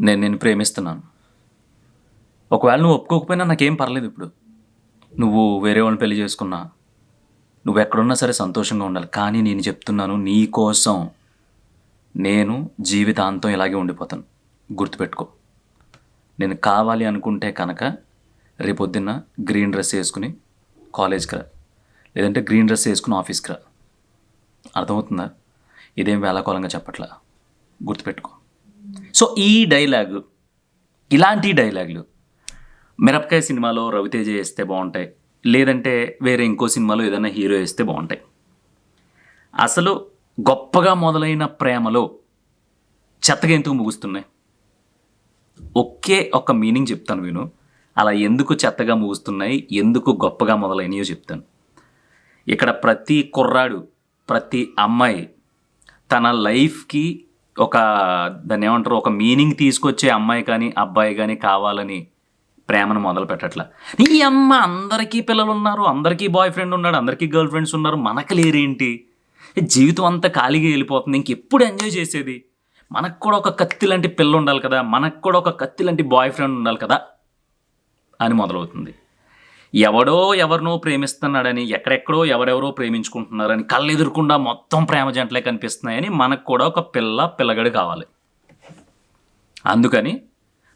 నేను నేను ప్రేమిస్తున్నాను. ఒకవేళ నువ్వు ఒప్పుకోకపోయినా నాకేం పర్లేదు ఇప్పుడు. నువ్వు వేరే వాళ్ళని పెళ్ళి చేసుకున్నా నువ్వు ఎక్కడున్నా సరే సంతోషంగా ఉండాలి. కానీ నేను చెప్తున్నాను నీ కోసం నేను జీవితాంతం ఇలాగే ఉండిపోతాను. గుర్తుపెట్టుకో. నేను కావాలి అనుకుంటే కనుక రేపొద్దున్న గ్రీన్ డ్రెస్ వేసుకుని కాలేజ్కి రా. లేదంటే గ్రీన్ డ్రెస్ వేసుకుని ఆఫీస్కి రా. అర్థమవుతుందా? ఇదేం వేళాకోళంగా చెప్పట్లా? గుర్తుపెట్టుకో. సో ఈ డైలాగు ఇలాంటి డైలాగులు మిరపకాయ సినిమాలో రవితేజ వేస్తే బాగుంటాయి లేదంటే వేరే ఇంకో సినిమాలో ఏదైనా హీరో వేస్తే బాగుంటాయి. అసలు గొప్పగా మొదలైన ప్రేమలో చెత్తగా ఎందుకు ముగుస్తున్నాయి? ఒకే ఒక మీనింగ్ చెప్తాను విను. అలా ఎందుకు చెత్తగా ముగుస్తున్నాయి ఎందుకు గొప్పగా మొదలైనయో చెప్తాను. ఇక్కడ ప్రతి కుర్రాడు ప్రతి అమ్మాయి తన లైఫ్కి ఒక దాన్ని ఏమంటారు ఒక మీనింగ్ తీసుకొచ్చే అమ్మాయి కానీ అబ్బాయి కానీ కావాలని ప్రేమను మొదలు పెట్టట్ల. ఈ అమ్మ అందరికీ పిల్లలు ఉన్నారు అందరికీ బాయ్ ఫ్రెండ్ ఉన్నాడు అందరికీ గర్ల్ ఫ్రెండ్స్ ఉన్నారు మనకు లేరేంటి? జీవితం అంతా ఖాళీగా వెళ్ళిపోతుంది ఇంకెప్పుడు ఎంజాయ్ చేసేది? మనకు కూడా ఒక కత్తి లాంటి పిల్ల ఉండాలి కదా మనకు కూడా ఒక కత్తి లాంటి బాయ్ ఫ్రెండ్ ఉండాలి కదా అని మొదలవుతుంది. ఎవడో ఎవరినో ప్రేమిస్తున్నాడని ఎక్కడెక్కడో ఎవరెవరో ప్రేమించుకుంటున్నారని కళ్ళు ఎదురకుండా మొత్తం ప్రేమ జంటలే కనిపిస్తున్నాయని మనకు కూడా ఒక పిల్ల పిల్లగడు కావాలి. అందుకని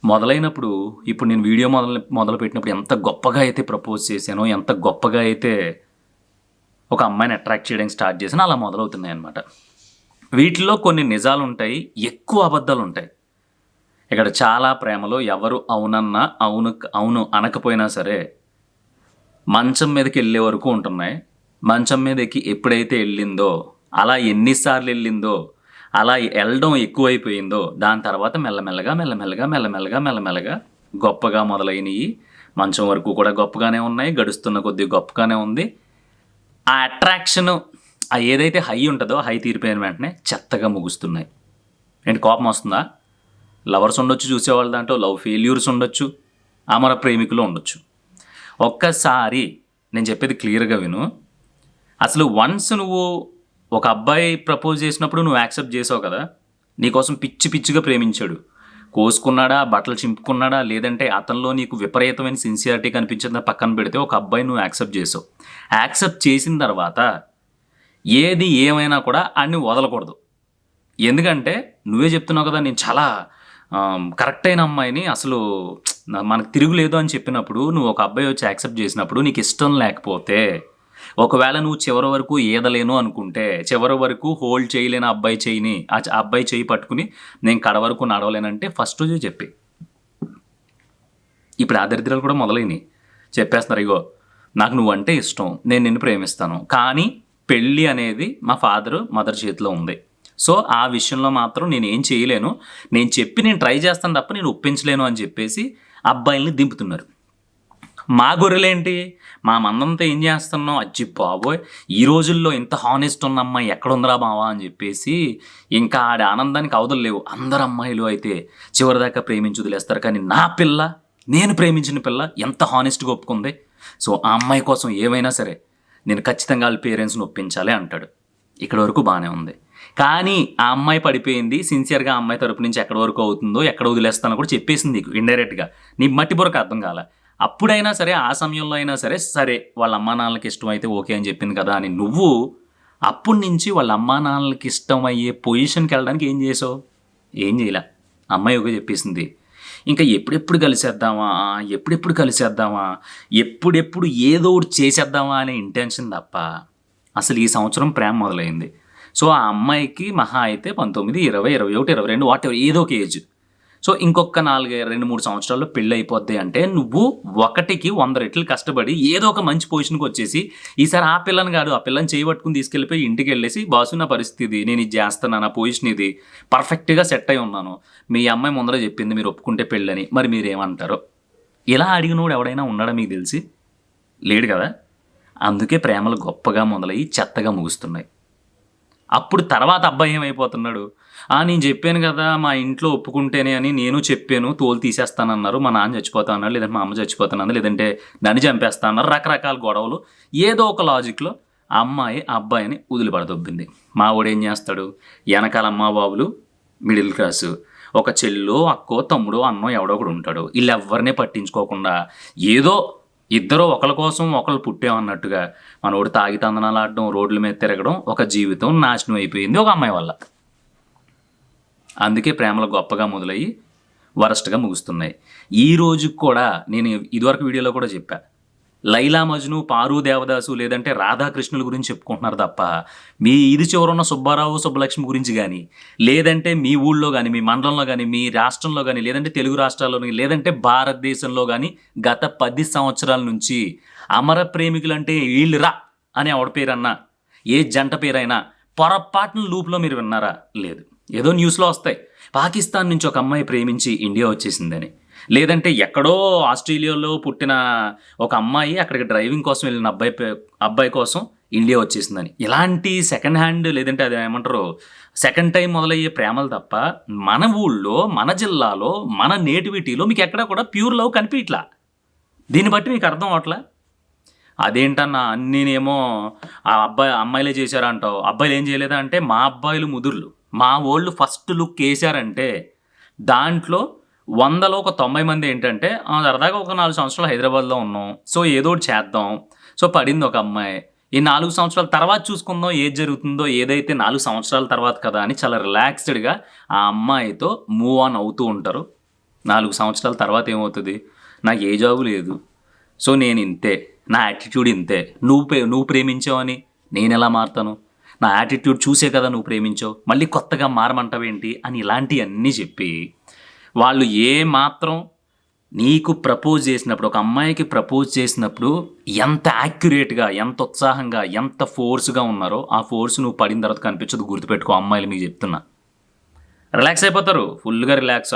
మొదలైనప్పుడు ఇప్పుడు నేను వీడియో మొదలు మొదలు పెట్టినప్పుడు ఎంత గొప్పగా అయితే ప్రపోజ్ చేశానో ఎంత గొప్పగా అయితే ఒక అమ్మాయిని అట్రాక్ట్ చేయడానికి స్టార్ట్ చేసినా అలా మొదలవుతున్నాయి అనమాట వీటిలో కొన్ని నిజాలు ఉంటాయి ఎక్కువ అబద్ధాలు ఉంటాయి ఇక్కడ చాలా ప్రేమలో ఎవరు అవునన్నా అవును అవును అనకపోయినా సరే మంచం మీదకి వెళ్ళే వరకు ఉంటున్నాయి. మంచం మీదకి ఎప్పుడైతే వెళ్ళిందో అలా ఎన్నిసార్లు వెళ్ళిందో అలా వెళ్ళడం ఎక్కువైపోయిందో దాని తర్వాత మెల్లమెల్లగా మెల్లమెల్లగా మెల్లమెల్లగా మెల్లమెల్లగా గొప్పగా మొదలైనవి మంచం వరకు కూడా గొప్పగానే ఉన్నాయి గడుస్తున్న కొద్దీ గొప్పగానే ఉంది. ఆ అట్రాక్షన్ ఆ ఏదైతే హై ఉంటుందో హై తీరిపోయిన వెంటనే చెత్తగా ముగుస్తున్నాయి. ఏంటి కోపం వస్తుందా? లవర్స్ ఉండొచ్చు చూసేవాళ్ళ దాంట్లో లవ్ ఫెయిల్యూర్స్ ఉండొచ్చు అమర ప్రేమికులు ఉండొచ్చు. ఒక్కసారి నేను చెప్పేది క్లియర్గా విను. అసలు వన్స్ నువ్వు ఒక అబ్బాయి ప్రపోజ్ చేసినప్పుడు నువ్వు యాక్సెప్ట్ చేసావు కదా నీకోసం పిచ్చి పిచ్చిగా ప్రేమించాడు. కోసుకున్నాడా బట్టలు చింపుకున్నాడా లేదంటే అతనిలో నీకు విపరీతమైన సిన్సియారిటీ కనిపించిందా పక్కన పెడితే ఒక అబ్బాయి నువ్వు యాక్సెప్ట్ చేసావు. యాక్సెప్ట్ చేసిన తర్వాత ఏది ఏమైనా కూడా అన్ని వదలకూడదు. ఎందుకంటే నువ్వే చెప్తున్నావు కదా నేను చాలా కరెక్ట్ అయిన అమ్మాయిని అసలు మనకు తిరుగులేదు అని చెప్పినప్పుడు నువ్వు ఒక అబ్బాయి వచ్చి యాక్సెప్ట్ చేసినప్పుడు నీకు ఇష్టం లేకపోతే ఒకవేళ నువ్వు చివరి వరకు ఈదలేను అనుకుంటే చివరి వరకు హోల్డ్ చేయలేని అబ్బాయి చేయిని ఆ అబ్బాయి చేయి పట్టుకుని నేను కడ వరకు నడవలేనంటే ఫస్ట్ రోజే చెప్పి. ఇప్పుడు ఆ దరిద్రాలు కూడా మొదలైనవి చెప్పేస్తున్నారు ఇగో నాకు నువ్వంటే ఇష్టం నేను నిన్ను ప్రేమిస్తాను. కానీ పెళ్ళి అనేది మా ఫాదర్ మదర్ చేతిలో ఉంది. సో ఆ విషయంలో మాత్రం నేను ఏం చేయలేను. నేను చెప్పి నేను ట్రై చేస్తాను తప్ప నేను ఒప్పించలేను అని చెప్పేసి అబ్బాయిల్ని దింపుతున్నారు. మా గొర్రెలేంటి? మా మందంతా ఏం చేస్తున్నాం అజ్జి బాబోయ్ ఈ రోజుల్లో ఇంత హానెస్ట్ ఉన్న అమ్మాయి ఎక్కడ ఉందిరా బావా అని చెప్పేసి ఇంకా ఆడి ఆనందానికి అవధులు లేవు. అందరు అమ్మాయిలు అయితే చివరిదాకా ప్రేమించి వదిలేస్తారు. కానీ నా పిల్ల నేను ప్రేమించిన పిల్ల ఎంత హానెస్ట్గా ఒప్పుకుంది? సో ఆ అమ్మాయి కోసం ఏమైనా సరే నేను ఖచ్చితంగా వాళ్ళ పేరెంట్స్ని ఒప్పించాలి అంటాడు. ఇక్కడ వరకు బాగానే ఉంది. కానీ ఆ అమ్మాయి పడిపోయింది. సిన్సియర్గా ఆ అమ్మాయి తరపు నుంచి ఎక్కడ వరకు అవుతుందో ఎక్కడ వదిలేస్తానో కూడా చెప్పేసింది నీకు ఇండైరెక్ట్గా నీ మట్టి బొరకు అర్థం కాల. అప్పుడైనా సరే ఆ సమయంలో అయినా సరే సరే వాళ్ళ అమ్మా నాన్నలకి ఇష్టం అయితే ఓకే అని చెప్పింది కదా అని నువ్వు అప్పటి నుంచి వాళ్ళ అమ్మా నాన్నలకి ఇష్టం అయ్యే పొజిషన్కి వెళ్ళడానికి ఏం చేసావు? ఏం చేయలే. అమ్మాయి ఒక చెప్పేసింది. ఇంకా ఎప్పుడెప్పుడు కలిసేద్దామా? ఎప్పుడెప్పుడు కలిసేద్దామా? ఎప్పుడెప్పుడు ఏదో ఒకటి చేసేద్దామా అనే ఇంటెన్షన్ తప్ప అసలు ఈ సంవత్సరం ప్రేమ మొదలైంది. సో ఆ అమ్మాయికి మహా అయితే పంతొమ్మిది ఇరవై ఇరవై ఒకటి ఇరవై రెండు వాట్ ఎవర్ ఏదో ఒక ఏజ్. సో ఇంకొక నాలుగు రెండు మూడు సంవత్సరాల్లో పెళ్ళి అయిపోద్ది అంటే నువ్వు ఒకటికి వంద రెట్లు కష్టపడి ఏదో ఒక మంచి పొజిషన్కి వచ్చేసి ఈసారి ఆ పిల్లని కాదు ఆ పిల్లని చేయబట్టుకుని తీసుకెళ్ళిపోయి ఇంటికి వెళ్ళేసి బాసు నా పరిస్థితి నేను ఇది చేస్తాను నా పొజిషన్ ఇది పర్ఫెక్ట్గా సెట్ అయి ఉన్నాను. మీ అమ్మాయి ముందర చెప్పింది మీరు ఒప్పుకుంటే పెళ్ళని. మరి మీరు ఏమంటారు ఇలా అడిగినోడు ఎవడైనా ఉన్నాడా మీకు తెలిసి? లేడు కదా? అందుకే ప్రేమలు గొప్పగా మొదలయ్యి చెత్తగా ముగుస్తున్నాయి. అప్పుడు తర్వాత అబ్బాయి ఏమైపోతున్నాడు? ఆ నేను చెప్పాను కదా మా ఇంట్లో ఒప్పుకుంటేనే అని నేను చెప్పాను తోలు తీసేస్తానన్నారు మా నాన్న చచ్చిపోతా అన్నారు లేదంటే మా అమ్మ చచ్చిపోతానన్నారు లేదంటే నన్ను చంపేస్తా అన్నారు రకరకాల గొడవలు. ఏదో ఒక లాజిక్లో ఆ అమ్మాయి అబ్బాయిని వదిలిపడదొబ్బింది. మా వాడు ఏం చేస్తాడు? వెనకాల అమ్మ బాబులు మిడిల్ క్లాసు ఒక చెల్లో అక్కో తమ్ముడో అన్నో ఎవడో ఒకడు ఉంటాడు. వీళ్ళు పట్టించుకోకుండా ఏదో ఇద్దరు ఒకరి కోసం ఒకరు పుట్టామన్నట్టుగా మనోడు తాగి తందనాలు ఆడడం రోడ్ల మీద తిరగడం ఒక జీవితం నాశనం అయిపోయింది ఒక అమ్మాయి వల్ల. అందుకే ప్రేమలు గొప్పగా మొదలయ్యి వరస్ట్గా ముగుస్తున్నాయి. ఈ రోజుకి కూడా నేను ఇదివరకు వీడియోలో కూడా చెప్పా లైలా మజ్ను పారు దేవదాసు లేదంటే రాధాకృష్ణుల గురించి చెప్పుకుంటున్నారు తప్ప మీ ఇది చివరున్న సుబ్బారావు సుబ్బలక్ష్మి గురించి కానీ లేదంటే మీ ఊళ్ళో కానీ మీ మండలంలో కానీ మీ రాష్ట్రంలో కానీ లేదంటే తెలుగు రాష్ట్రాల్లో కానీ లేదంటే భారతదేశంలో కానీ గత పది సంవత్సరాల నుంచి అమర ప్రేమికులు అంటే వీళ్ళు రా అని ఎవడ పేరన్నా ఏ జంట పేరైనా పొరపాటున లూప్లో మీరు విన్నారా? లేదు. ఏదో న్యూస్లో వస్తాయి. పాకిస్తాన్ నుంచి ఒక అమ్మాయి ప్రేమించి ఇండియా వచ్చేసిందని. లేదంటే ఎక్కడో ఆస్ట్రేలియాలో పుట్టిన ఒక అమ్మాయి అక్కడికి డ్రైవింగ్ కోసం వెళ్ళిన అబ్బాయి అబ్బాయి కోసం ఇండియా వచ్చేసిందని. ఇలాంటి సెకండ్ హ్యాండ్ లేదంటే అది ఏమంటారు? సెకండ్ టైం మొదలయ్యే ప్రేమలు తప్ప మన ఊళ్ళో మన జిల్లాలో మన నేటివిటీలో మీకు ఎక్కడ కూడా ప్యూర్ లవ్ కనిపించట్లా దీన్ని బట్టి మీకు అర్థం అవట్లా? అదేంటన్నా అన్నీనేమో ఆ అబ్బాయి అమ్మాయిలే చేశారంటావు అబ్బాయిలు ఏం చేయలేదా అంటే మా అబ్బాయిలు ముదుర్లు. మా వాళ్ళు ఫస్ట్ లుక్ వేసారంటే దాంట్లో వందలో ఒక తొంభై మంది ఏంటంటే సరదాగా ఒక నాలుగు సంవత్సరాలు హైదరాబాద్లో ఉన్నాం. సో ఏదో ఒకటి చేద్దాం. సో పడింది ఒక అమ్మాయి. ఈ నాలుగు సంవత్సరాల తర్వాత చూసుకుందాం ఏది జరుగుతుందో ఏదైతే నాలుగు సంవత్సరాల తర్వాత కదా అని చాలా రిలాక్స్డ్గా ఆ అమ్మాయితో మూవ్ ఆన్ అవుతూ ఉంటారు. నాలుగు సంవత్సరాల తర్వాత ఏమవుతుంది? నాకు ఏ జాబు లేదు. సో నేను ఇంతే. నా యాటిట్యూడ్ ఇంతే. నువ్వు ప్రే నువ్వు ప్రేమించావని నేను ఎలా మారుతాను? నా యాటిట్యూడ్ చూసే కదా నువ్వు ప్రేమించావు. మళ్ళీ కొత్తగా మారమంటావేంటి? అని ఇలాంటివన్నీ చెప్పి వాళ్ళు ఏ మాత్రం నీకు ప్రపోజ్ చేసినప్పుడు ఒక అమ్మాయికి ప్రపోజ్ చేసినప్పుడు ఎంత యాక్యురేట్గా ఎంత ఉత్సాహంగా ఎంత ఫోర్స్గా ఉన్నారో ఆ ఫోర్స్ నువ్వు పడిన తర్వాత కనిపించదు గుర్తుపెట్టుకో అమ్మాయిలు మీకు చెప్తున్నా. రిలాక్స్ అయిపోతారు ఫుల్గా రిలాక్స్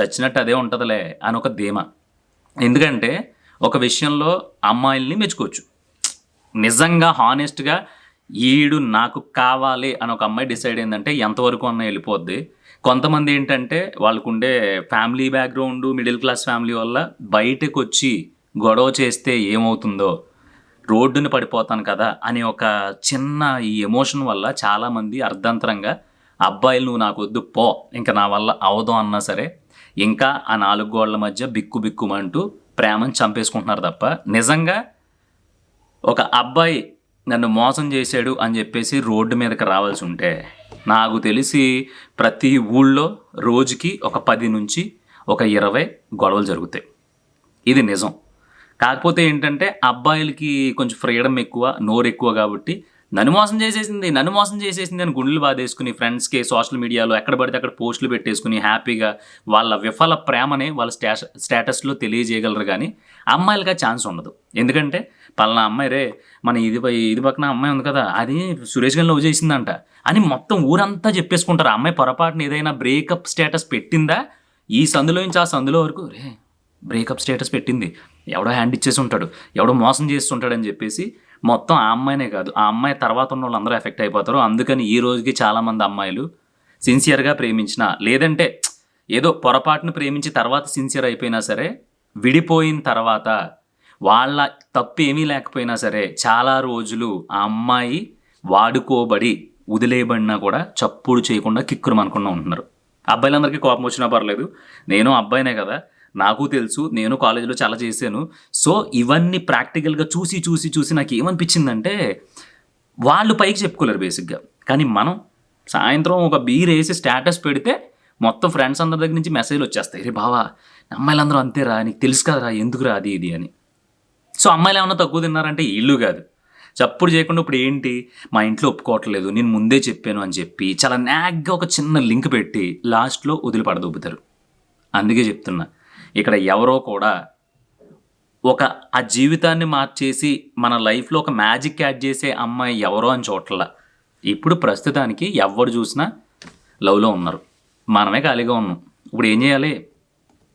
చచ్చినట్టు అదే ఉంటుందిలే అని ఒక ధీమా. ఎందుకంటే ఒక విషయంలో అమ్మాయిల్ని మెచ్చుకోవచ్చు. నిజంగా హానెస్ట్గా ఈడు నాకు కావాలి అని ఒక అమ్మాయి డిసైడ్ అయిందంటే ఎంతవరకు అన్న వెళ్ళిపోద్ది. కొంతమంది ఏంటంటే వాళ్ళకుండే family background middle class family వల్ల బయటకు వచ్చి గొడవ చేస్తే ఏమవుతుందో రోడ్డుని పడిపోతాను కదా అనే ఒక చిన్న ఈ ఎమోషన్ వల్ల చాలామంది అర్ధంతరంగా అబ్బాయిలు నువ్వు నాకు వద్దు పో ఇంకా నా వల్ల అవదు అన్నా సరే ఇంకా ఆ నాలుగు గోళ్ళ మధ్య బిక్కు బిక్కుమంటూ ప్రేమను చంపేసుకుంటున్నారు తప్ప నిజంగా ఒక అబ్బాయి నన్ను మోసం చేశాడు అని చెప్పేసి రోడ్డు మీదకి రావాల్సి ఉంటే నాకు తెలిసి ప్రతి ఊళ్ళో రోజుకి ఒక పది నుంచి ఒక ఇరవై గొడవలు జరుగుతాయి. ఇది నిజం. కాకపోతే ఏంటంటే అబ్బాయిలకి కొంచెం ఫ్రీడమ్ ఎక్కువ నోరు ఎక్కువ కాబట్టి నన్ను మోసం చేసేసింది నన్ను మోసం చేసేసింది అని గుండెలు బాధేసుకుని ఫ్రెండ్స్కి సోషల్ మీడియాలో ఎక్కడ పడితే అక్కడ పోస్టులు పెట్టేసుకుని హ్యాపీగా వాళ్ళ విఫల ప్రేమని వాళ్ళ స్టాష స్టేటస్లో తెలియజేయగలరు కానీ అమ్మాయిలకి ఛాన్స్ ఉండదు. ఎందుకంటే పలానా అమ్మాయి రే మన ఇది ఇది పక్కన అమ్మాయి ఉంది కదా అది సురేష్ గారిని లవ్ చేసిందంట అని మొత్తం ఊరంతా చెప్పేసుకుంటారు. అమ్మాయి పొరపాటున ఏదైనా బ్రేకప్ స్టేటస్ పెట్టిందా? ఈ సందులో నుంచి ఆ సందులో వరకు రే బ్రేకప్ స్టేటస్ పెట్టింది. ఎవడో హ్యాండ్ ఇచ్చేసి ఉంటాడు ఎవడో మోసం చేస్తుంటాడని చెప్పేసి మొత్తం ఆ అమ్మాయినే కాదు. ఆ అమ్మాయి తర్వాత ఉన్న వాళ్ళందరూ ఎఫెక్ట్ అయిపోతారు. అందుకని ఈ రోజుకి చాలామంది అమ్మాయిలు సిన్సియర్గా ప్రేమించిన లేదంటే ఏదో పొరపాటును ప్రేమించి తర్వాత సిన్సియర్ అయిపోయినా సరే విడిపోయిన తర్వాత వాళ్ళ తప్పు ఏమీ లేకపోయినా సరే చాలా రోజులు ఆ అమ్మాయి వాడుకోబడి వదిలేయబడినా కూడా చప్పుడు చేయకుండా కిక్కురు అనుకుండా ఉంటున్నారు. అబ్బాయిలందరికీ కోపం వచ్చినా పర్లేదు. నేను అబ్బాయినే కదా. నాకు తెలుసు నేను కాలేజీలో చాలా చేశాను. సో ఇవన్నీ ప్రాక్టికల్గా చూసి చూసి చూసి నాకు ఏమనిపించిందంటే వాళ్ళు పైకి చెప్పుకోలేరు బేసిక్గా. కానీ మనం సాయంత్రం ఒక బీర్ వేసి స్టేటస్ పెడితే మొత్తం ఫ్రెండ్స్ అందరి దగ్గర నుంచి మెసేజ్లు వచ్చేస్తాయి. రే బావా అమ్మాయిలందరూ అంతేరా నీకు తెలుసు కదరా ఎందుకురా అది ఇది అని. సో అమ్మాయిలు ఏమన్నా తక్కువ తిన్నారంటే ఇల్లు కాదు. చప్పుడు చేయకుండా ఇప్పుడు ఏంటి? మా ఇంట్లో ఒప్పుకోవట్లేదు నేను ముందే చెప్పాను అని చెప్పి చాలా నాగ్గా ఒక చిన్న లింక్ పెట్టి లాస్ట్లో వదిలిపడదొబ్బుతారు. అందుకే చెప్తున్నా. ఇక్కడ ఎవరో కూడా ఒక ఆ జీవితాన్ని మార్చేసి మన లైఫ్లో ఒక మ్యాజిక్ యాడ్ చేసే అమ్మాయి ఎవరో అని చోట్ల ఇప్పుడు ప్రస్తుతానికి ఎవరు చూసినా లవ్లో ఉన్నారు. మనమే ఖాళీగా ఉన్నాం. ఇప్పుడు ఏం చేయాలి?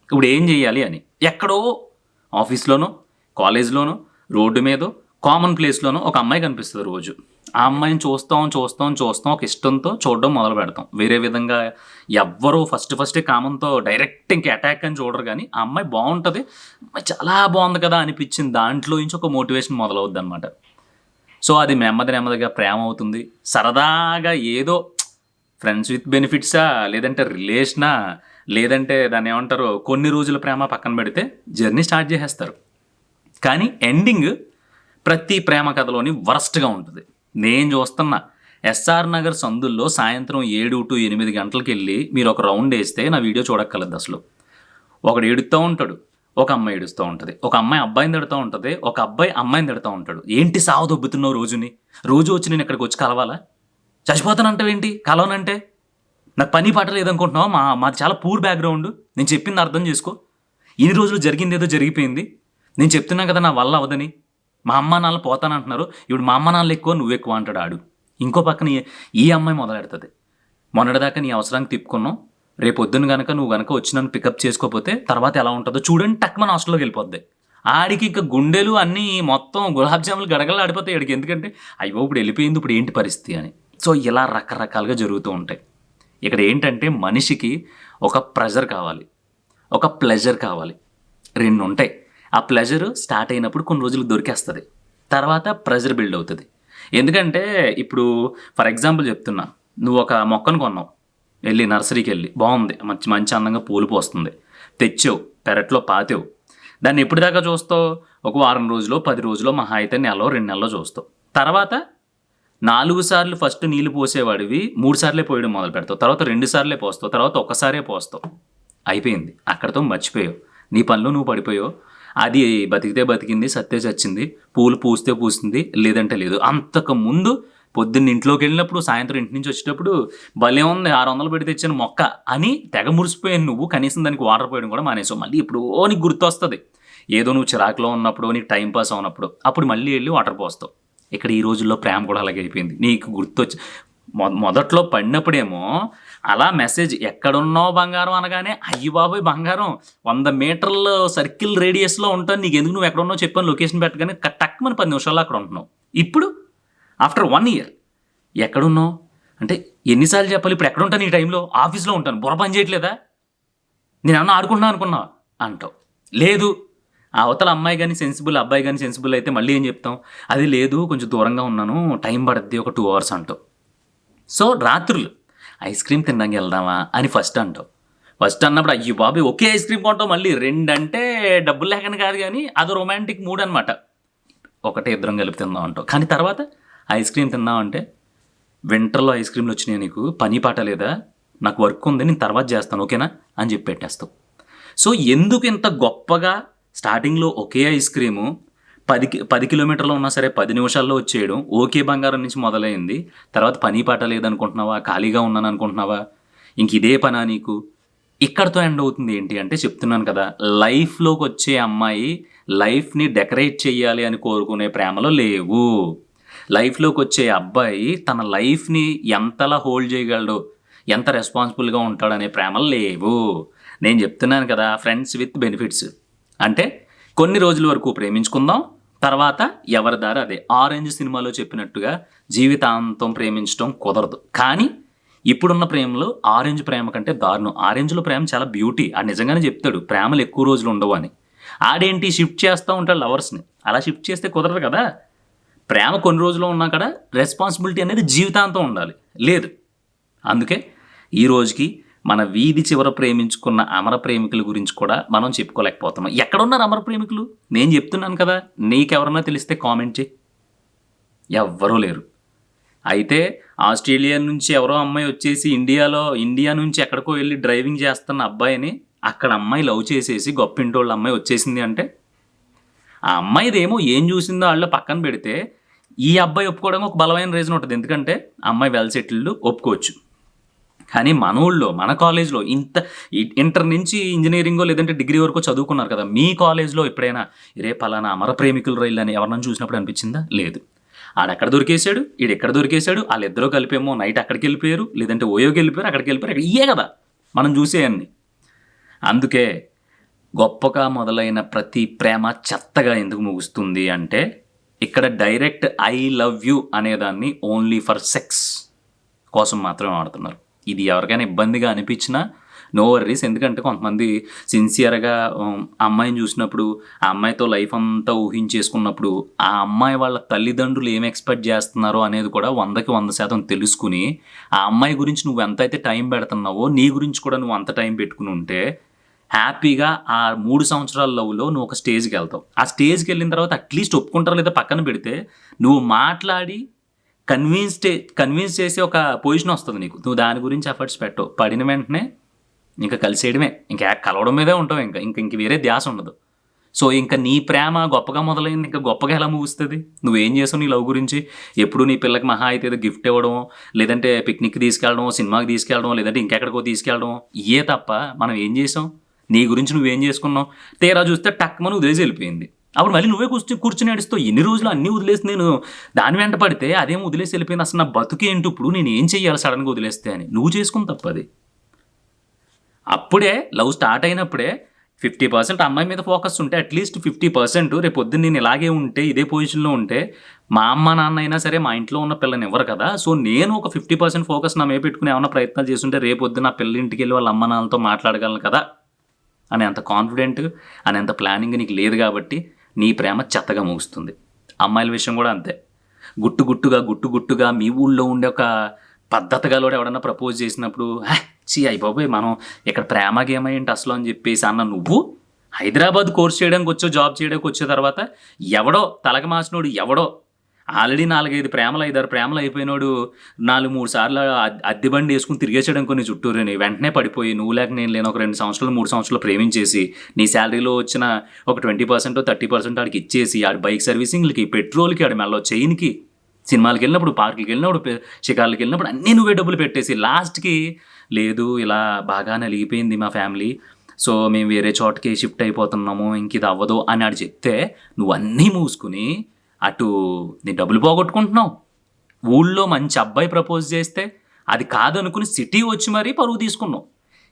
ఇప్పుడు ఏం చేయాలి అని. ఎక్కడో ఆఫీస్లోనో కాలేజ్లోనో రోడ్డు మీద కామన్ ప్లేస్లోనో ఒక అమ్మాయి కనిపిస్తుంది రోజు. ఆ అమ్మాయిని చూస్తాం చూస్తాం చూస్తాం ఒక ఇష్టంతో చూడడం మొదలు పెడతాం. వేరే విధంగా ఎవ్వరూ ఫస్ట్ ఫస్ట్ కామంతో డైరెక్ట్ ఇంక అటాక్ అని చూడరు కానీ ఆ అమ్మాయి బాగుంటుంది. చాలా బాగుంది కదా అనిపించింది. దాంట్లో నుంచి ఒక మోటివేషన్ మొదలవుద్ది అనమాట సో అది నెమ్మది నెమ్మదిగా ప్రేమ అవుతుంది. సరదాగా ఏదో ఫ్రెండ్స్ విత్ బెనిఫిట్సా లేదంటే రిలేషనా లేదంటే దాన్ని ఏమంటారు కొన్ని రోజుల ప్రేమ పక్కన పెడితే జర్నీ స్టార్ట్ చేసేస్తారు. కానీ ఎండింగ్ ప్రతి ప్రేమ కథలోని వరస్ట్గా ఉంటుంది. నేను చూస్తున్నా. ఎస్ఆర్ నగర్ సందుల్లో సాయంత్రం ఏడు టు ఎనిమిది గంటలకు వెళ్ళి మీరు ఒక రౌండ్ వేస్తే నా వీడియో చూడక్కర్లేదు అసలు. ఒకడు ఏడుస్తూ ఉంటాడు ఒక అమ్మాయి ఏడుస్తూ ఉంటుంది ఒక అమ్మాయి అబ్బాయిని తిడుతూ ఉంటుంది ఒక అబ్బాయి అమ్మాయిని తిడుతూ ఉంటాడు. ఏంటి సావు దొబ్బుతున్నావు రోజుని? రోజు వచ్చి నేను ఇక్కడికి వచ్చి కలవాలా? చచ్చిపోతానంటావేంటి? కలవనంటే? నాకు పని పాట లేదనుకుంటున్నావు? మా మాది చాలా పూర్ బ్యాక్గ్రౌండ్. నేను చెప్పింది అర్థం చేసుకో. ఇన్ని రోజులు జరిగింది ఏదో జరిగిపోయింది. నేను చెప్తున్నా కదా నా వల్ల అవదని. మా అమ్మ నాన్న పోతానంటున్నారు. ఇప్పుడు మా అమ్మ నాన్నలు ఎక్కువ నువ్వు ఎక్కువ అంటాడు ఆడు. ఇంకో పక్కన ఈ- అమ్మాయి మొదలెడుతుంది. మొన్నటిదాకా నీ అవసరానికి తిప్పుకున్నావు రేపు పొద్దున్న కనుక నువ్వు కనుక వచ్చి నన్ను పికప్ చేసుకోకపోతే తర్వాత ఎలా ఉంటుందో చూడండి టక్ మన హాస్టల్లోకి వెళ్ళిపోద్ది. ఆడికి ఇంకా గుండెలు అన్నీ మొత్తం గులాబ్ జాములు గడగలు ఆడిపోతాయి ఆడికి. ఎందుకంటే అయ్యో ఇప్పుడు వెళ్ళిపోయింది ఇప్పుడు ఏంటి పరిస్థితి అని. సో ఇలా రకరకాలుగా జరుగుతూ ఉంటాయి. ఇక్కడ ఏంటంటే మనిషికి ఒక ప్రెజర్ కావాలి. ఒక ప్లెజర్ కావాలి. రెండు ఉంటాయి ఆ ప్లెజర్ స్టార్ట్ అయినప్పుడు కొన్ని రోజులు దొరికేస్తుంది. తర్వాత ప్రెజర్ బిల్డ్ అవుతుంది. ఎందుకంటే ఇప్పుడు ఫర్ ఎగ్జాంపుల్ చెప్తున్నా నువ్వు ఒక మొక్కను కొన్నావు. వెళ్ళి నర్సరీకి వెళ్ళి బాగుంది. మంచి మంచి అందంగా పూలు పోస్తుంది తెచ్చావు పెరట్లో పాతావు. దాన్ని ఎప్పటిదాకా చూస్తావు? ఒక వారం రోజులో పది రోజులో మహా అయితే నెలలో రెండు నెలలో చూస్తావు. తర్వాత నాలుగు సార్లు ఫస్ట్ నీళ్ళు పోసేవాడివి మూడు సార్లే పోయడం మొదలు పెడతావు. తర్వాత రెండు సార్లే పోస్తావు తర్వాత ఒకసారే పోస్తావు. అయిపోయింది. అక్కడతో మర్చిపోయావు. నీ పనిలో నువ్వు పడిపోయావు. అది బతికితే బతికింది సత్తే చచ్చింది పూలు పూస్తే పూసింది లేదంటే లేదు. అంతకు ముందు పొద్దున్న ఇంట్లోకి వెళ్ళినప్పుడు సాయంత్రం ఇంటి నుంచి వచ్చేటప్పుడు భలే ఉంది ఆరు వందలు పెడితే తెచ్చిన మొక్క అని తెగ మురిసిపోయాను నువ్వు. కనీసం దానికి వాటర్ పోయడం కూడా మానేసావు. మళ్ళీ ఇప్పుడు ఓ నీకు గుర్తొస్తుంది. ఏదో నువ్వు చిరాకులో ఉన్నప్పుడు నీకు టైం పాస్ అవునప్పుడు అప్పుడు మళ్ళీ వెళ్ళి వాటర్ పోస్తావు. ఇక్కడ ఈ రోజుల్లో ప్రేమ కూడా అలాగే అయిపోయింది. నీకు గుర్తొచ్చి మొ మొదట్లో పడినప్పుడేమో అలా మెసేజ్ ఎక్కడున్నావు బంగారం అనగానే అయ్యి బాబోయ్ బంగారం వంద మీటర్ల సర్కిల్ రేడియస్లో ఉంటాను నీకు ఎందుకు నువ్వు ఎక్కడున్నావు చెప్పాను లొకేషన్ పెట్టగానే టక్ పది నిమిషాల్లో అక్కడ ఉంటున్నావు. ఇప్పుడు ఆఫ్టర్ వన్ ఇయర్ ఎక్కడున్నావు? అంటే ఎన్నిసార్లు చెప్పాలి ఇప్పుడు ఎక్కడ ఉంటాను ఈ టైంలో? ఆఫీస్లో ఉంటాను బుర్ర పని చేయట్లేదా? నేను ఏమన్నా ఆడుకుంటున్నా అనుకున్నా అంటావు. లేదు. ఆ అవతల అమ్మాయి కానీ సెన్సిబుల్ అబ్బాయి కానీ సెన్సిబుల్ అయితే మళ్ళీ ఏం చెప్తాం? అది లేదు కొంచెం దూరంగా ఉన్నాను టైం పడుద్ది ఒక టూ అవర్స్ అంటావు. సో రాత్రులు ఐస్ క్రీమ్ తినడానికి వెళ్దామా అని ఫస్ట్ అంటావు. ఫస్ట్ అన్నప్పుడు అయ్యి బాబు ఒకే ఐస్ క్రీమ్ కొంటావు మళ్ళీ రెండు అంటే డబ్బులు లేకని కాదు కానీ అది రొమాంటిక్ మూడ్ అనమాట ఒకటే ఇద్దరం కలిపి తిందాం అంటావు. కానీ తర్వాత ఐస్ క్రీమ్ తిందాం అంటే వింటర్లో ఐస్ క్రీమ్లు వచ్చినాయి నీకు పని పాట లేదా? నాకు వర్క్ ఉంది నేను తర్వాత చేస్తాను ఓకేనా? అని చెప్పి పెట్టేస్తావు. సో ఎందుకు ఇంత గొప్పగా స్టార్టింగ్లో ఒకే ఐస్ క్రీము పది పది కిలోమీటర్లు ఉన్నా సరే పది నిమిషాల్లో వచ్చేయడం ఓకే బంగారం నుంచి మొదలైంది. తర్వాత పని పాట లేదనుకుంటున్నావా? ఖాళీగా ఉన్నాను అనుకుంటున్నావా? ఇంక ఇదే పనా నీకు? ఇక్కడతో ఎండ్ అవుతుంది ఏంటి అంటే చెప్తున్నాను కదా లైఫ్లోకి వచ్చే అమ్మాయి లైఫ్ని డెకరేట్ చేయాలి అని కోరుకునే ప్రేమలో లేవు. లైఫ్లోకి వచ్చే అబ్బాయి తన లైఫ్ని ఎంతలా హోల్డ్ చేయగలడు? ఎంత రెస్పాన్సిబుల్గా ఉంటాడనే ప్రేమలు లేవు. నేను చెప్తున్నాను కదా ఫ్రెండ్స్ విత్ బెనిఫిట్స్. అంటే కొన్ని రోజుల వరకు ప్రేమించుకుందాం. తర్వాత ఎవరి దారి అదే. ఆరెంజ్ సినిమాలో చెప్పినట్టుగా జీవితాంతం ప్రేమించడం కుదరదు. కానీ ఇప్పుడున్న ప్రేమలో ఆరెంజ్ ప్రేమ కంటే దారుణం. ఆరెంజ్లో ప్రేమ చాలా బ్యూటీ ఆ నిజంగానే చెప్తాడు ప్రేమలు ఎక్కువ రోజులు ఉండవు అని. ఆడేంటి షిఫ్ట్ చేస్తూ ఉంటాడు లవర్స్ని అలా షిఫ్ట్ చేస్తే కుదరదు కదా. ప్రేమ కొన్ని రోజులు ఉన్నా కూడా రెస్పాన్సిబిలిటీ అనేది జీవితాంతం ఉండాలి. లేదు. అందుకే ఈ రోజుకి మన వీధి చివర ప్రేమించుకున్న అమర ప్రేమికుల గురించి కూడా మనం చెప్పుకోలేకపోతున్నాం. ఎక్కడున్నారు అమర ప్రేమికులు? నేను చెప్తున్నాను కదా నీకెవరన్నా తెలిస్తే కామెంట్ చేయి. ఎవ్వరూ లేరు. అయితే ఆస్ట్రేలియా నుంచి ఎవరో అమ్మాయి వచ్చేసి ఇండియాలో ఇండియా నుంచి ఎక్కడికో వెళ్ళి డ్రైవింగ్ చేస్తున్న అబ్బాయిని అక్కడ అమ్మాయి లవ్ చేసేసి గొప్పింటోళ్ళ అమ్మాయి వచ్చేసింది అంటే ఆ అమ్మాయిదేమో ఏం చూసిందో వాళ్ళు పక్కన పెడితే ఈ అబ్బాయి ఒప్పుకోవడం ఒక బలమైన రీజన్ ఉంటుంది. ఎందుకంటే అమ్మాయి వెల్ సెటిల్డ్ ఒప్పుకోవచ్చు. కానీ మన ఊళ్ళో మన కాలేజ్లో ఇంత ఇంటర్ నుంచి ఇంజనీరింగో లేదంటే డిగ్రీ వరకు చదువుకున్నారు కదా మీ కాలేజ్లో ఎప్పుడైనా రే పలానా అమర ప్రేమికులు రైలు అని ఎవరన్నా చూసినప్పుడు అనిపించిందా? లేదు. ఆడెక్కడ దొరికేశాడు? ఈడు ఎక్కడ దొరికేశాడు? వాళ్ళిద్దరూ కలిపేమో నైట్ అక్కడికి వెళ్ళిపోయారు లేదంటే ఓయోకి వెళ్ళిపోయారు అక్కడికి వెళ్ళిపోయారు అక్కడ ఇయే కదా మనం చూసేయన్ని. అందుకే గొప్పగా మొదలైన ప్రతి ప్రేమ చెత్తగా ఎందుకు ముగుస్తుంది అంటే ఇక్కడ డైరెక్ట్ ఐ లవ్ యూ అనేదాన్ని ఓన్లీ ఫర్ సెక్స్ కోసం మాత్రమే ఆడుతున్నారు ఇది ఎవరికైనా ఇబ్బందిగా అనిపించినా నో వర్రీస్ ఎందుకంటే కొంతమంది సిన్సియర్గా um, అమ్మాయిని చూసినప్పుడు ఆ అమ్మాయితో లైఫ్ అంతా ఊహించేసుకున్నప్పుడు ఆ అమ్మాయి వాళ్ళ తల్లిదండ్రులు ఏం ఎక్స్పెక్ట్ చేస్తున్నారో అనేది కూడా వందకి వంద శాతం తెలుసుకుని ఆ అమ్మాయి గురించి నువ్వు ఎంత అయితే టైం పెడుతున్నావో నీ గురించి కూడా నువ్వు అంత టైం పెట్టుకుని ఉంటే హ్యాపీగా ఆ మూడు సంవత్సరాల లవ్లో నువ్వు ఒక స్టేజ్కి వెళ్తావు. ఆ స్టేజ్కి వెళ్ళిన తర్వాత అట్లీస్ట్ ఒప్పుకుంటారు లేదా పక్కన పెడితే నువ్వు మాట్లాడి కన్విన్స్ కన్విన్స్ చేసే ఒక పొజిషన్ వస్తుంది నీకు. నువ్వు దాని గురించి ఎఫర్ట్స్ పెట్టవు పడిన వెంటనే ఇంకా కలిసేయడమే. ఇంకా కలవడం మీదే ఉంటావు ఇంకా. ఇంక ఇంక వేరే ధ్యాస ఉండదు. సో ఇంకా నీ ప్రేమ గొప్పగా మొదలైంది. ఇంకా గొప్పగా ఎలా ముగుస్తుంది? నువ్వేం చేసావు నీ లవ్ గురించి? ఎప్పుడు నీ పిల్లకి మహా అయితే ఏదో గిఫ్ట్ ఇవ్వడం లేదంటే పిక్నిక్ తీసుకెళ్ళడం సినిమాకి తీసుకెళ్ళడం లేదంటే ఇంకెక్కడికో తీసుకెళ్ళడం ఇయే తప్ప మనం ఏం చేసాం? నీ గురించి నువ్వేం చేసుకున్నావు? తీరా చూస్తే టక్ మనం వెళ్ళిపోయింది. అప్పుడు మళ్ళీ నువ్వే కూర్చొని కూర్చుని నడుస్తావు ఎన్ని రోజులు అన్నీ వదిలేసి నేను దాని వెంట పడితే అదేం వదిలేసి వెళ్ళిపోయింది. అసలు నా బతుకేంటి ఇప్పుడు? నేను ఏం చెయ్యాలి సడన్గా వదిలేస్తే అని. నువ్వు చేసుకుని తప్పది అప్పుడే లవ్ స్టార్ట్ అయినప్పుడే ఫిఫ్టీ పర్సెంట్ అమ్మాయి మీద ఫోకస్ ఉంటే అట్లీస్ట్ ఫిఫ్టీ పర్సెంట్ రేపు పొద్దున్న నేను ఇలాగే ఉంటే ఇదే పొజిషన్లో ఉంటే మా అమ్మ నాన్న అయినా సరే మా ఇంట్లో ఉన్న పిల్లని ఇవ్వరు కదా. సో నేను ఒక ఫిఫ్టీ పర్సెంట్ ఫోకస్ నా మీద పెట్టుకుని ఏమైనా ప్రయత్నాలు చేస్తుంటే రేపు పొద్దున్న నా పిల్ల ఇంటికి వెళ్ళి వాళ్ళ అమ్మ నాన్నతో మాట్లాడగలను కదా. అని అంత కాన్ఫిడెంట్ అని అంత ప్లానింగ్ నీకు లేదు కాబట్టి నీ ప్రేమ చెత్తగా ముగుస్తుంది. అమ్మాయిల విషయం కూడా అంతే. గుట్టు గుట్టుగా గుట్టు గుట్టుగా మీ ఊళ్ళో ఉండే ఒక పద్ధతిగా కూడా ఎవడన్నా ప్రపోజ్ చేసినప్పుడు చీ అయిపోయి మనం ఇక్కడ ప్రేమ గేమ్ ఏంటి అసలు అని చెప్పేసి అన్న నువ్వు హైదరాబాద్ కోర్స్ చేయడానికి వచ్చో జాబ్ చేయడానికి వచ్చే తర్వాత ఎవడో తలక మాసినోడు ఎవడో ఆల్రెడీ నాలుగైదు ప్రేమలు ఐదారు ప్రేమలు అయిపోయినోడు నాలుగు మూడు సార్లు అద్దె బండి వేసుకుని తిరిగేసేయడం కొన్ని చుట్టూరని. వెంటనే పడిపోయి నువ్వు లేక నేను లేని. ఒక రెండు సంవత్సరాలు మూడు సంవత్సరాలు ప్రేమించేసి నీ శాలరీలో వచ్చిన ఒక ట్వంటీ పర్సెంట్ థర్టీ పర్సెంట్ ఆడికి ఇచ్చేసి ఆడి బైక్ సర్వీసింగ్లకి పెట్రోల్కి ఆడి మెల్ల చైన్కి సినిమాలకు వెళ్ళినప్పుడు పార్కులకి వెళ్ళినప్పుడు పె- షికార్లకి వెళ్ళినప్పుడు అన్నీ నువ్వే డబ్బులు పెట్టేసి లాస్ట్కి లేదు ఇలా బాగా నలిగిపోయింది మా ఫ్యామిలీ. సో మేము వేరే చోటకి షిఫ్ట్ అయిపోతున్నాము. ఇంక ఇది అవ్వదు అని ఆడు చెప్తే నువ్వు అన్నీ మూసుకుని అటు నీ డబ్బులు పోగొట్టుకుంటున్నావు. ఊళ్ళో మంచి అబ్బాయి ప్రపోజ్ చేస్తే అది కాదనుకుని సిటీ వచ్చి మరీ పరువు తీసుకున్నావు.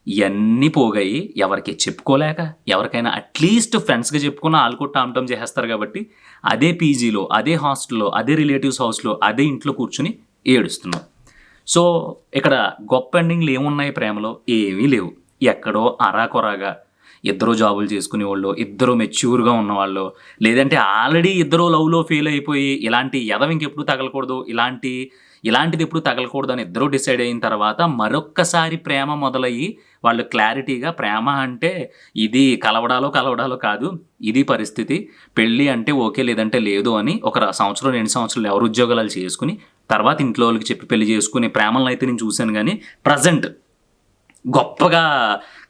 ఇవన్నీ పోగాయి ఎవరికి చెప్పుకోలేక ఎవరికైనా అట్లీస్ట్ ఫ్రెండ్స్గా చెప్పుకున్న ఆల్కొట్ట ఆమటం చేసేస్తారు కాబట్టి అదే పీజీలో అదే హాస్టల్లో అదే రిలేటివ్స్ హౌస్లో అదే ఇంట్లో కూర్చుని ఏడుస్తున్నాం సో ఇక్కడ గొప్ప ఎండింగ్లు ఏమున్నాయి ప్రేమలో? ఏమీ లేవు. ఎక్కడో అరాకొరాగా ఇద్దరు జాబులు చేసుకునే వాళ్ళు ఇద్దరు మెచ్యూర్గా ఉన్నవాళ్ళు. లేదంటే ఆల్రెడీ ఇద్దరు లవ్లో ఫెయిల్ అయిపోయి ఇలాంటి ఎదవ ఇంకెప్పుడు తగలకూడదు ఇలాంటి ఇలాంటిది ఎప్పుడు తగలకూడదు అని ఇద్దరు డిసైడ్ అయిన తర్వాత మరొక్కసారి ప్రేమ మొదలయ్యి వాళ్ళు క్లారిటీగా ప్రేమ అంటే ఇది కలవడాలో కలవడాలో కాదు ఇది పరిస్థితి. పెళ్ళి అంటే ఓకే లేదంటే లేదు అని ఒక సంవత్సరం రెండు సంవత్సరాలు ఎవరు ఉద్యోగాలు చేసుకుని తర్వాత ఇంట్లో వాళ్ళకి చెప్పి పెళ్ళి చేసుకునే ప్రేమలను అయితే నేను చూశాను కానీ ప్రజెంట్ గొప్పగా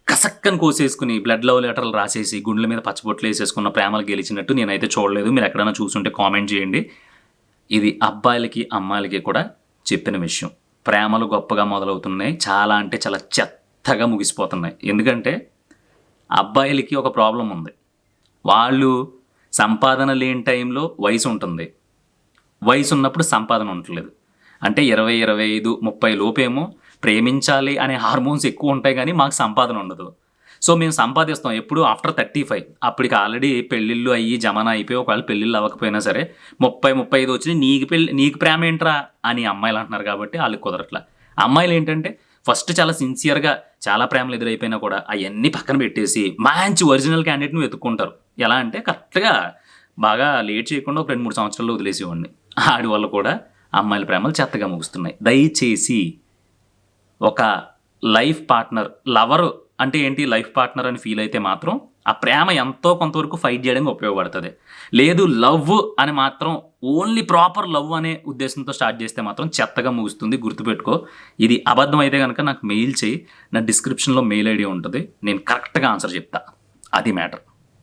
కసక్కని కోసేసుకుని బ్లడ్ లవ్ లెటర్లు రాసేసి గుండెల మీద పచ్చబొట్లు వేసేసుకున్న ప్రేమలు గెలిచినట్టు నేనైతే చూడలేదు. మీరు ఎక్కడైనా చూసుంటే కామెంట్ చేయండి. ఇది అబ్బాయిలకి అమ్మాయిలకి కూడా చెప్పిన విషయం. ప్రేమలు గొప్పగా మొదలవుతున్నాయి. చాలా అంటే చాలా చెత్తగా ముగిసిపోతున్నాయి. ఎందుకంటే అబ్బాయిలకి ఒక ప్రాబ్లం ఉంది. వాళ్ళు సంపాదన లేని టైంలో వయసు ఉంటుంది. వయసు ఉన్నప్పుడు సంపాదన ఉండట్లేదు. అంటే ఇరవై ఇరవై ఐదు ముప్పై లోపేమో ప్రేమించాలి అనే హార్మోన్స్ ఎక్కువ ఉంటాయి కానీ మాకు సంపాదన ఉండదు. సో మేము సంపాదిస్తాం. ఎప్పుడు ఆఫ్టర్ థర్టీ ఫైవ్. అప్పటికి ఆల్రెడీ పెళ్ళిళ్ళు అయ్యి జమానా అయిపోయి ఒకవేళ పెళ్ళిళ్ళు అవ్వకపోయినా సరే ముప్పై ముప్పై ఐదు వచ్చి నీకు పెళ్ళి నీకు ప్రేమ ఏంట్రా అని అమ్మాయిలు అంటున్నారు కాబట్టి వాళ్ళకి కుదరట్లా. అమ్మాయిలు ఏంటంటే ఫస్ట్ చాలా సిన్సియర్గా చాలా ప్రేమలు ఎదురైపోయినా కూడా అవన్నీ పక్కన పెట్టేసి మంచి ఒరిజినల్ క్యాండిడేట్ని వెతుక్కుంటారు. ఎలా అంటే కరెక్ట్గా బాగా లేట్ చేయకుండా ఒక రెండు మూడు సంవత్సరాలు వదిలేసేవాడిని. ఆడి వల్ల కూడా అమ్మాయిల ప్రేమలు చెత్తగా ముగుస్తున్నాయి. దయచేసి ఒక లైఫ్ పార్ట్నర్ లవరు అంటే ఏంటి? లైఫ్ పార్ట్నర్ అని ఫీల్ అయితే మాత్రం ఆ ప్రేమ ఎంతో కొంతవరకు ఫైట్ చేయడానికి ఉపయోగపడుతుంది. లేదు లవ్ అని మాత్రం ఓన్లీ ప్రాపర్ లవ్ అనే ఉద్దేశంతో స్టార్ట్ చేస్తే మాత్రం చెత్తగా ముగుస్తుంది. గుర్తుపెట్టుకో. ఇది అబద్ధం అయితే కనుక నాకు మెయిల్ చేయి. నా డిస్క్రిప్షన్లో మెయిల్ ఐడి ఉంటుంది. నేను కరెక్ట్గా ఆన్సర్ చెప్తా. అది మ్యాటర్.